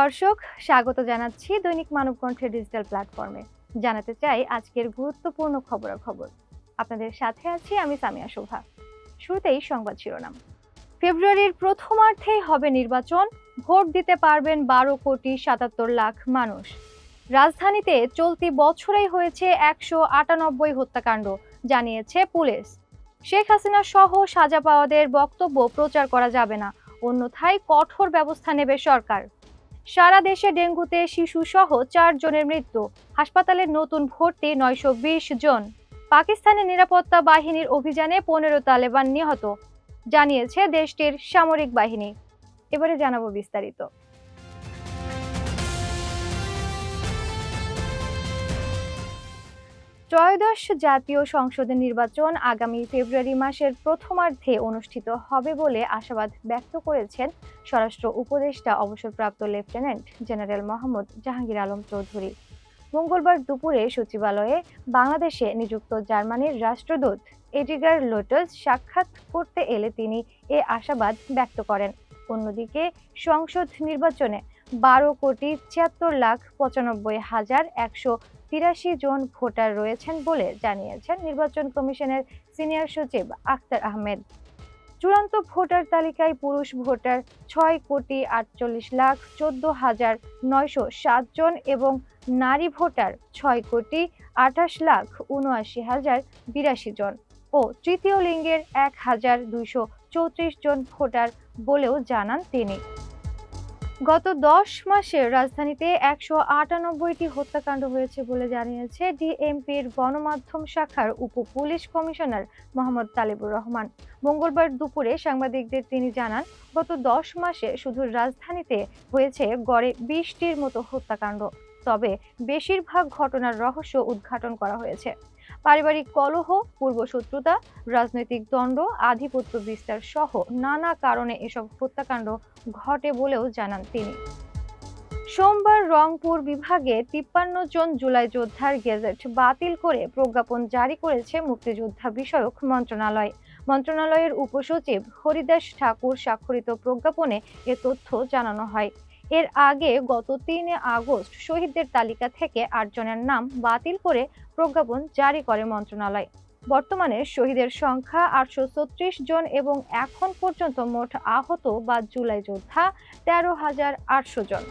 দর্শক, স্বাগত জানাচ্ছি দৈনিক মানবকণ্ঠের ডিজিটাল প্ল্যাটফর্মে জানাতে চাই আজকের গুরুত্বপূর্ণ খবরাখবর। আপনাদের সাথে আছি আমি সামিয়া শোভা। শুরুতেই সংবাদ শিরোনাম। ফেব্রুয়ারির প্রথমার্ধেই হবে নির্বাচন, ভোট দিতে পারবেন বারো কোটি সাতাত্তর লাখ মানুষ। রাজধানীতে চলতি বছরেই হয়েছে একশো আটানব্বই হত্যাকাণ্ড, জানিয়েছে পুলিশ। শেখ হাসিনা সহ সাজা পাওয়াদের বক্তব্য প্রচার করা যাবে না। অন্যথায় কঠোর ব্যবস্থা নেবে সরকার। সারা দেশে ডেঙ্গুতে শিশু সহ চার জনের মৃত্যু। হাসপাতালে নতুন ভর্তি নয়শো বিশ জন। পাকিস্তানের নিরাপত্তা বাহিনীর অভিযানে পনেরো তালেবান নিহত, জানিয়েছে দেশটির সামরিক বাহিনী। এবারে জানাব বিস্তারিত। ত্রয়োদশ জাতীয় সংসদের নির্বাচন আগামী ফেব্রুয়ারি মাসের প্রথমার্ধে অনুষ্ঠিত হবে বলে আশাবাদ ব্যক্ত করেছেন স্বরাষ্ট্র উপদেষ্টা অবসরপ্রাপ্ত লেফটেন্যান্ট জেনারেল মোহাম্মদ জাহাঙ্গীর আলম চৌধুরী। মঙ্গলবার দুপুরে সচিবালয়ে বাংলাদেশে নিযুক্ত জার্মানির রাষ্ট্রদূত এডিগার লোটস সাক্ষাৎ করতে এলে তিনি এ আশাবাদ ব্যক্ত করেন। অন্যদিকে সংসদ নির্বাচনে বারো কোটি ছিয়াত্তর লাখ পঁচানব্বই হাজার একশো তিরাশি জন ভোটার রয়েছেন বলে জানিয়েছেন নির্বাচন কমিশনের সিনিয়র সচিব আখতার আহমেদ। চূড়ান্ত ভোটার তালিকায় পুরুষ ভোটার ছয় কোটি আটচল্লিশ লাখ চোদ্দ হাজার নয়শো জন এবং নারী ভোটার ছয় কোটি আঠাশ লাখ উনআশি হাজার বিরাশি জন ও তৃতীয় লিঙ্গের এক হাজার দুইশো চৌত্রিশ জন ভোটার বলেও জানান তিনি। গত দশ মাসে রাজধানীতে একশো আটানব্বইটি হত্যাকাণ্ড হয়েছে বলে জানিয়েছে ডিএমপির গণমাধ্যম শাখার উপ পুলিশ কমিশনার মোহাম্মদ তালিবুর রহমান। মঙ্গলবার দুপুরে সাংবাদিকদের তিনি জানান, গত দশ মাসে শুধু রাজধানীতে হয়েছে গড়ে বিশটির মতো হত্যাকাণ্ড। তবে বেশিরভাগ ঘটনার রহস্য উদ্ঘাটন করা হয়েছে। পারিবারিক কলহ পূর্বশত্রুতা রাজনৈতিক দ্বন্দ্ব, আধিপত্য বিস্তার সহ নানা কারণে এসব হত্যাকাণ্ড ঘটে বলেও জানান তিনি। সোমবার রংপুর বিভাগে তিপ্পান্ন জন জুলাই যোদ্ধার গেজেট বাতিল করে প্রজ্ঞাপন জারি করেছে মুক্তিযোদ্ধা বিষয়ক মন্ত্রণালয়। মন্ত্রণালয়ের উপসচিব হরিদাস ঠাকুর স্বাক্ষরিত প্রজ্ঞাপনে এ তথ্য জানানো হয়। এর আগে গত তিনে আগস্ট শহীদদের তালিকা থেকে আটজনের নাম বাতিল করে প্রজ্ঞাপন জারি করে মন্ত্রণালয়। বর্তমানে শহীদের সংখ্যা আটশো ছত্রিশ জন এবং এখন পর্যন্ত মোট আহত বা জুলাই যোদ্ধা তেরো হাজার আটশো জন।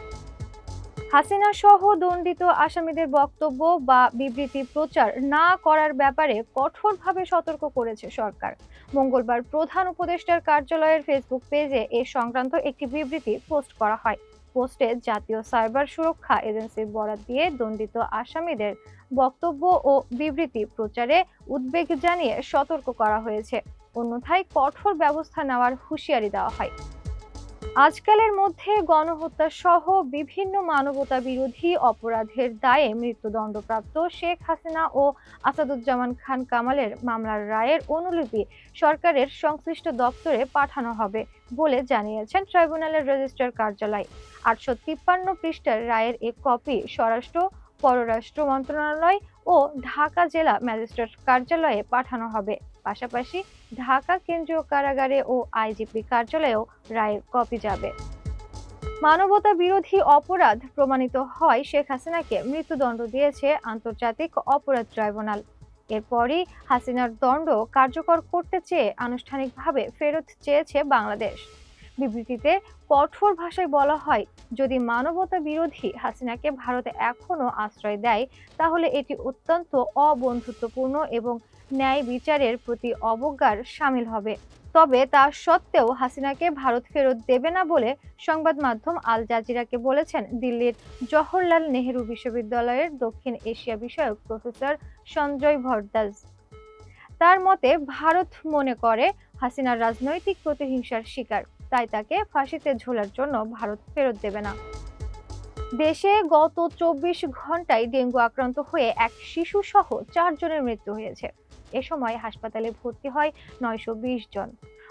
হাসিনা সহ দণ্ডিত আসামিদের বক্তব্য বা বিবৃতি প্রচার না করার ব্যাপারে কঠোরভাবে সতর্ক করেছে সরকার। মঙ্গলবার প্রধান উপদেষ্টার কার্যালয়ের ফেসবুক পেজে এ সংক্রান্ত একটি বিবৃতি পোস্ট করা হয়। পোস্টে জাতীয় সাইবার সুরক্ষা এজেন্সির বরাত দিয়ে দণ্ডিত আসামিদের বক্তব্য ও বিবৃতি প্রচারে উদ্বেগ জানিয়ে সতর্ক করা হয়েছে। অন্যথায় কঠোর ব্যবস্থা নেওয়ার হুঁশিয়ারি দেওয়া হয়। আজকালের মধ্যে গণহত্যা সহ বিভিন্ন মানবতা বিরোধী অপরাধের দায়ে মৃত্যুদণ্ডপ্রাপ্ত শেখ হাসিনা ও আসাদুজ্জামান খান কামালের মামলার রায়ের অনুলিপি সরকারের সংশ্লিষ্ট দপ্তরে পাঠানো হবে বলে জানিয়েছেন ট্রাইব্যুনালের রেজিস্ট্রার কার্যালয়। আটশো তিপ্পান্ন পৃষ্ঠার রায়ের এক কপি স্বরাষ্ট্র, পররাষ্ট্র মন্ত্রণালয় ও ঢাকা জেলা ম্যাজিস্ট্রেট কার্যালয়ে পাঠানো হবে। পাশাপাশি ঢাকা কেন্দ্রীয় কারাগারে ও আইজিপি কার্যালয়েও রায়ের কপি যাবে। মানবতা বিরোধী অপরাধ প্রমাণিত হয় শেখ হাসিনাকে মৃত্যুদণ্ড দিয়েছে আন্তর্জাতিক অপরাধ ট্রাইব্যুনাল। এরপরই হাসিনার দণ্ড কার্যকর করতে চেয়ে আনুষ্ঠানিকভাবে ফেরত চেয়েছে বাংলাদেশ। বিবৃতিতে কঠোর ভাষায় বলা হয়, যদি মানবতা বিরোধী হাসিনাকে ভারতে এখনও আশ্রয় দেয়, তাহলে এটি অত্যন্ত অবন্ধুত্বপূর্ণ এবং ন্যায় বিচারের প্রতি অবজ্ঞার সামিল হবে। তবে তা সত্ত্বেও হাসিনাকে ভারত ফেরত দেবে না বলে সংবাদ মাধ্যম আল জাজিরাকে বলেছেন দিল্লির জওহরলাল নেহেরু বিশ্ববিদ্যালয়ের দক্ষিণ এশিয়া বিষয়ক প্রফেসর সঞ্জয় ভরদাস। তার মতে, ভারত মনে করে হাসিনার রাজনৈতিক প্রতিহিংসার শিকার। তাই তাকে ফাঁসিতে ঝোলার জন্য ভারত ফেরত দেবে না। দেশে গত চব্বিশ ঘন্টায় ডেঙ্গু আক্রান্ত হয়ে এক শিশু সহ চারজনের মৃত্যু হয়েছে। এ সময় হাসপাতালে ভর্তি হয় নয়শো বিশ জন।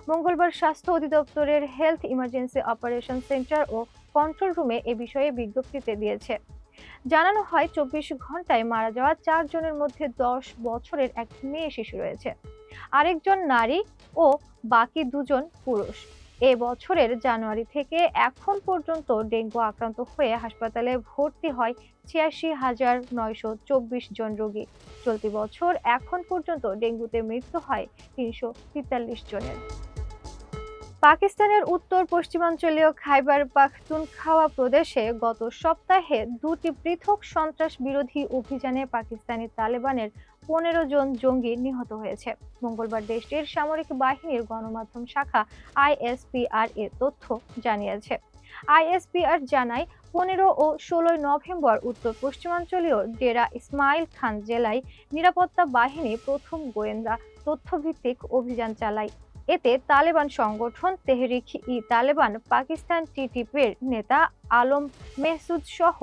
মঙ্গলবার স্বাস্থ্য অধিদপ্তরের হেলথ ইমার্জেন্সি অপারেশন সেন্টার ও কন্ট্রোল রুমে এ বিষয়ে বিজ্ঞপ্তিতে দিয়েছে। জানানো হয় চব্বিশ ঘন্টায় মারা যাওয়া চারজনের মধ্যে দশ বছরের এক মেয়ে শিশু রয়েছে। আরেকজন নারী ও বাকি দুজন পুরুষ। এ বছরের জানুয়ারি থেকে এখন পর্যন্ত ডেঙ্গু আক্রান্ত হয়ে হাসপাতালে ভর্তি হয় ছিয়াশি হাজার নয়শো চব্বিশ জন রোগী। চলতি বছর এখন পর্যন্ত ডেঙ্গুতে মৃত্যু হয় তিনশো তেতাল্লিশ জনের। পাকিস্তানের উত্তর পশ্চিমাঞ্চলীয় খাইবার পাখতুনখাওয়া প্রদেশে গত সপ্তাহে দুটি পৃথক সন্ত্রাস বিরোধী অভিযানে পাকিস্তানি তালেবানের পনেরো জন জঙ্গি নিহত হয়েছে। মঙ্গলবার দেশটির সামরিক বাহিনীর গণমাধ্যম শাখা আইএসপিআর এ তথ্য জানিয়েছে। আইএসপিআর জানায়, পনেরো ও ষোলোই নভেম্বর উত্তর পশ্চিমাঞ্চলীয় ডেরা ইসমাইল খান জেলায় নিরাপত্তা বাহিনী প্রথম গোয়েন্দা তথ্যভিত্তিক অভিযান চালায়। এতে তালেবান সংগঠন তেহরিক ই তালেবান পাকিস্তান টিটিপির নেতা আলম মেহসুদ সহ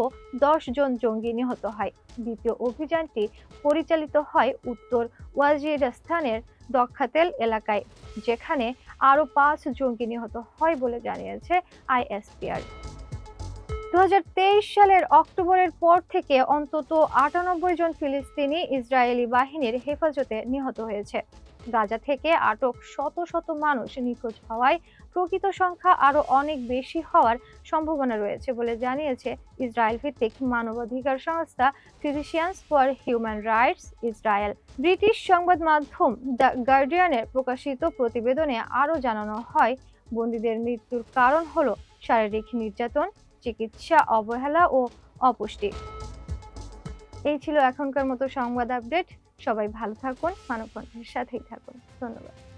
দশ জন জঙ্গি নিহত হয়। দ্বিতীয় অভিযানটি পরিচালিত হয় উত্তর ওয়াজিরিস্তানের দক্ষাতেল এলাকায়, যেখানে আরও পাঁচ জঙ্গি নিহত হয় বলে জানিয়েছে আইএসপিআর। দু হাজার তেইশ সালের অক্টোবরের পর থেকে অন্তত আটানব্বই জন ফিলিস্তিনি ইসরায়েলি বাহিনীর হেফাজতে নিহত হয়েছে। গাজা থেকে আটক শত শত মানুষ নিখোঁজ হওয়ায় প্রকৃত সংখ্যা আরও অনেক বেশি হওয়ার সম্ভাবনা রয়েছে বলে জানিয়েছে ইসরায়েল ভিত্তিক মানবাধিকার সংস্থা physicians for human rights Israel. British সংবাদ মাধ্যম দ্য গার্ডিয়ানের প্রকাশিত প্রতিবেদনে আরও জানানো হয়, বন্দীদের মৃত্যুর কারণ হল শারীরিক নির্যাতন, চিকিৎসা অবহেলা ও অপুষ্টি। এই ছিল এখনকার মতো সংবাদ আপডেট। সবাই ভালো থাকুন মানবকণ্ঠের সাথেই থাকুন। ধন্যবাদ।